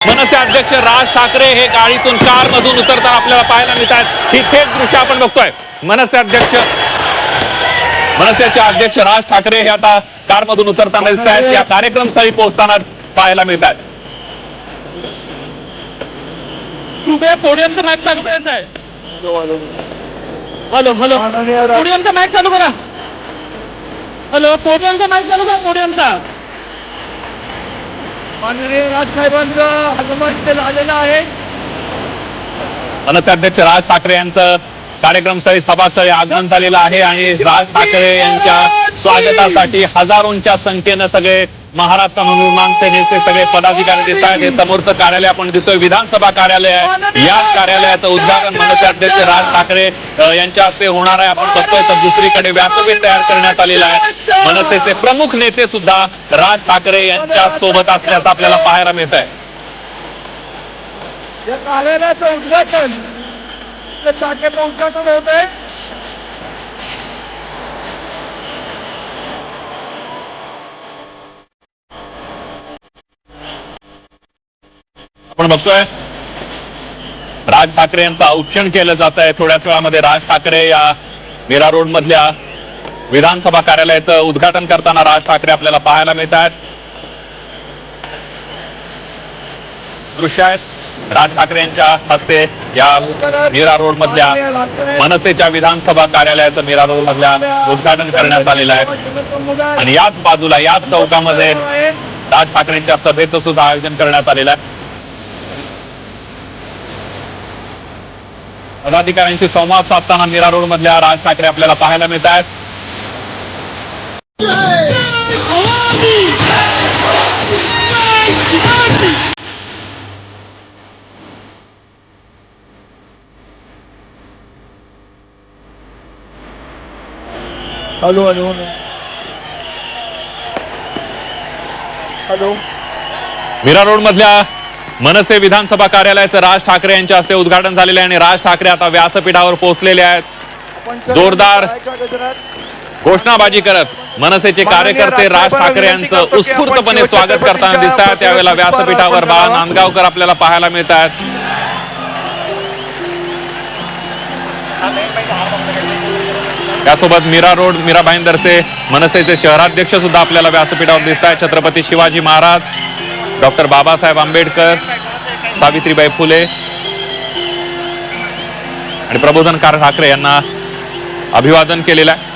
मनसे अध्यक्ष राज ठाकरे हे गाडीतून कार मधून उतरताना आपल्याला पाहायला मिळतात ही थेट दृश्य आपण बघतोय. मनसे अध्यक्ष मनसेचे अध्यक्ष राज ठाकरे हे आता कार मधून उतरताना दिसत आहेत या कार्यक्रमस्थळी पोहोचताना पाहायला मिळतात कृपया पोडियमचा मॅच चालू करायचा आहे. Hello hello. पोडियमचा मॅच चालू करा. हॅलो पोडियमचा मॅच चालू करा पोडियमचा माननीय राजसाहेबांचं आगमन इथे झालेलं आहे. मनसे अध्यक्ष राज ठाकरे यांचं कार्यक्रमस्थळी सभास्थळी आगमन झालेलं आहे आणि राज ठाकरे यांच्या स्वागतासाठी हजारोंच्या संख्येनं सगळे महाराष्ट्र नवनिर्माण सेनेचे सगळे पदाधिकारी दिसत आहेत. हे समोरचं कार्यालय आपण दिसतोय. विधानसभा कार्यालय आहे. या कार्यालयाचं उद्घाटन मनसे अध्यक्ष राज ठाकरे यांच्या हस्ते होणार आहे. आपण बघतोय तर दुसरीकडे व्यासपीठ तयार करण्यात आलेलं आहे. मनसेचे प्रमुख नेते सुद्धा राज ठाकरे यांच्या सोबत असल्याचं आपल्याला पाहायला मिळत आहे कार्यालयाचं उद्घाटन शाखेचं उद्घाटन होत आहे आपण बघतोय. राज ठाकरे यांचं औक्षण केलं जात आहे थोड्याच वेळामध्ये राज ठाकरे या मीरा रोड मधल्या विधानसभा कार्यालयाचं उद्घाटन करताना राज ठाकरे आपल्याला पाहायला मिळत आहेत दृश्य आहेत. राज ठाकरे यांच्या हस्ते या मीरा रोड मधल्या मनसेच्या विधानसभा कार्यालयाचं मीरा रोड मधल्या उद्घाटन करण्यात आलेलं आहे. आणि याच बाजूला याच चौकामध्ये राज ठाकरेंच्या सभेचं सुद्धा आयोजन करण्यात आलेलं आहे. पदाधिकाऱ्यांशी संवाद साधताना मीरा रोड मधल्या राज ठाकरे आपल्याला पाहायला मिळत आहेत. Hello hello hello. Mira Road मधल्या मनसे विधानसभा कार्यालयाचं राज ठाकरे यांच्या हस्ते उद्घाटन झालेलं आहे आणि राज ठाकरे आता व्यासपीठावर पोहोचलेले आहेत. जोरदार घोषणाबाजी करत मनसेचे कार्यकर्ते राज ठाकरे यांचं उत्स्फूर्तपणे स्वागत करताना दिसत आहेत. त्यावेळेला व्यासपीठावर बाळा नांदगावकर आपल्याला पाहायला मिळत आहेत. त्यासोबत मीरा रोड मीरा भाईंदरचे मनसेचे शहराध्यक्ष सुद्धा आपल्याला व्यासपीठावर दिसत आहेत. छत्रपती शिवाजी महाराज डॉक्टर बाबासाहेब आंबेडकर सावित्रीबाई फुले आणि प्रबोधनकार ठाकरे यांना अभिवादन केलेलं आहे.